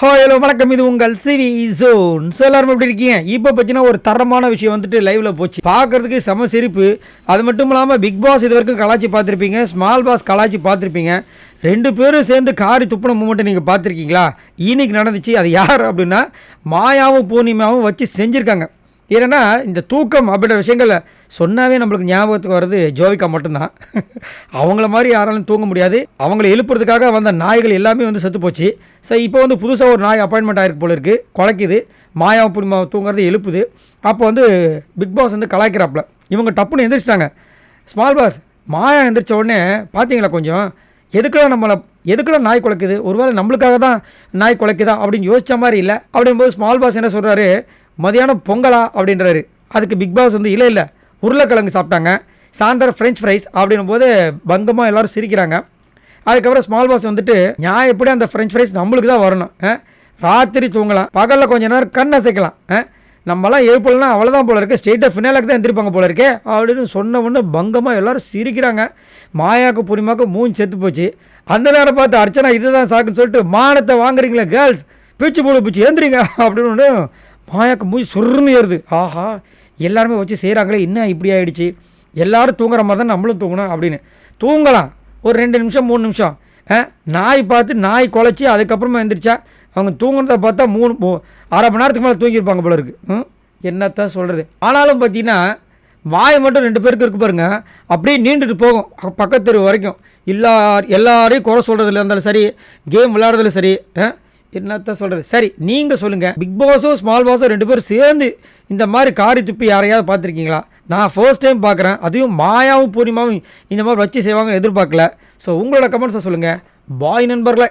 ஹோ ஹலோ வணக்கம். இது உங்கள் சிவி ஜோன் ஸோ எல்லாரும் எப்படி இருக்கீங்க? இப்போ பார்த்தீங்கன்னா ஒரு தரமான விஷயம் வந்துட்டு லைவ்ல போச்சு. பார்க்கறதுக்கு செம சிரிப்பு. அது மட்டும் இல்லாமல் பிக் பாஸ் இது வரைக்கும் கலாச்சி பார்த்துருப்பீங்க. ஸ்மால் பாஸ் கலாச்சி பார்த்துருப்பீங்க. ரெண்டு பேரும் சேர்ந்து காரி துப்பின மூமெண்ட்டை நீங்கள் பார்த்துருக்கீங்களா? இன்னைக்கு நடந்துச்சு. அது யார் அப்படின்னா மாயாவும் பூர்ணிமாவும் வச்சு செஞ்சுருக்காங்க. ஏன்னா இந்த தூக்கம் அப்படின்ற விஷயங்களை சொன்னாவே நம்மளுக்கு ஞாபகத்துக்கு வர்றது ஜோவிகா மட்டும்தான். அவங்கள மாதிரி யாராலும் தூங்க முடியாது. அவங்கள எழுப்புறதுக்காக வந்த நாய்கள் எல்லாமே வந்து செத்து போச்சு. ஸோ இப்போ வந்து புதுசாக ஒரு நாய் அப்பாயின்மெண்ட் ஆகிருக்கு போல இருக்குது குலைக்குது. மாயா புரிமா தூங்குறது எழுப்புது. அப்போ வந்து பிக் பாஸ் வந்து கலாய்க்கிறாப்புல. இவங்க டப்புன்னு எந்திரிச்சிட்டாங்க. ஸ்மால் பாஸ் மாயா எந்திரிச்ச உடனே பார்த்தீங்களா கொஞ்சம்? எதுக்குடா நம்மளை எதுக்குடா நாய் குலைக்குது? ஒருவேளை நம்மளுக்காக தான் நாய் குலைக்குதா? அப்படின்னு யோசிச்ச மாதிரி இல்லை. அப்படிங்கும்போது ஸ்மால் பாஸ் என்ன சொல்கிறாரு மதியானம் பொங்கலா அப்படின்றாரு. அதுக்கு பிக் பாஸ் வந்து இல்லை இல்லை உருளைக்கிழங்கு சாப்பிட்டாங்க. சாயந்தரம் ஃப்ரெஞ்ச் ஃப்ரைஸ் அப்படின்னும் போது பங்கமாக எல்லாரும் சிரிக்கிறாங்க. அதுக்கப்புறம் ஸ்மால் பாஸ் வந்துட்டு நான் எப்படி அந்த ஃப்ரெஞ்ச் ஃப்ரைஸ் நம்மளுக்கு தான் வரணும் ஆ? ராத்திரி தூங்கலாம் பகலில் கொஞ்ச நேரம் கண் அசைக்கலாம் ஆ? நம்மலாம் எழுப்பலாம் அவ்வளோதான் போல இருக்கு. ஸ்டேட் ஆஃப் ஃபினாலுக்கு தான் எந்திருப்பாங்க போல இருக்கே அப்படின்னு சொன்ன ஒன்று பங்கமாக எல்லோரும் சிரிக்கிறாங்க. மாயாக்கு புரிமாக்கு மூஞ்சி செத்து போச்சு. அந்த நேரம் பார்த்து அர்ச்சனா இதுதான் சாக்குன்னு சொல்லிட்டு மானத்தை வாங்குறீங்களே கேர்ள்ஸ் பிச்சு போடு பிச்சு எந்திரிங்க அப்படின்னு ஒன்று மாயாக்கு போய் சுருன்னு ஏறுது. ஆஹா எல்லாருமே வச்சு செய்கிறாங்களே என்ன இப்படி ஆகிடுச்சு எல்லோரும் தூங்குற மாதிரி தான் நம்மளும் தூங்கணும் அப்படின்னு. தூங்கலாம். ஒரு ரெண்டு நிமிஷம் மூணு நிமிஷம். ஆ, நாய் பார்த்து நாய் குலைச்சி அதுக்கப்புறமா எழுந்திரிச்சா அவங்க தூங்குனதை பார்த்தா மூணு மூ- அரை மணி நேரத்துக்கு மேலே தூங்கியிருப்பாங்க போல இருக்குது ம், என்னத்தான் சொல்கிறது ஆனாலும் பார்த்தீங்கன்னா வாயை மட்டும் ரெண்டு பேருக்கு இருக்கு பாருங்க. அப்படியே நீண்டுட்டு போகும். பக்கத்து தெரு வரைக்கும். எல்லா எல்லாரையும் குறை சொல்கிறதுல இருந்தாலும் சரி கேம் விளையாடுறதுல சரி ஆ, என்னத்தான் சொல்கிறது சரி நீங்கள் சொல்லுங்கள் பிக் பாஸும் ஸ்மால் பாஸும் ரெண்டு பேரும் சேர்ந்து இந்த மாதிரி காரி துப்பி யாரையாவது பார்த்துருக்கீங்களா? நான் ஃபர்ஸ்ட் டைம் பார்க்குறேன். அதையும் மாயாவும் பூர்ணிமாவும் இந்த மாதிரி வச்சு செய்வாங்கன்னு எதிர்பார்க்கல. ஸோ உங்களோட கமெண்ட்ஸை சொல்லுங்கள் பாய் நண்பர்களை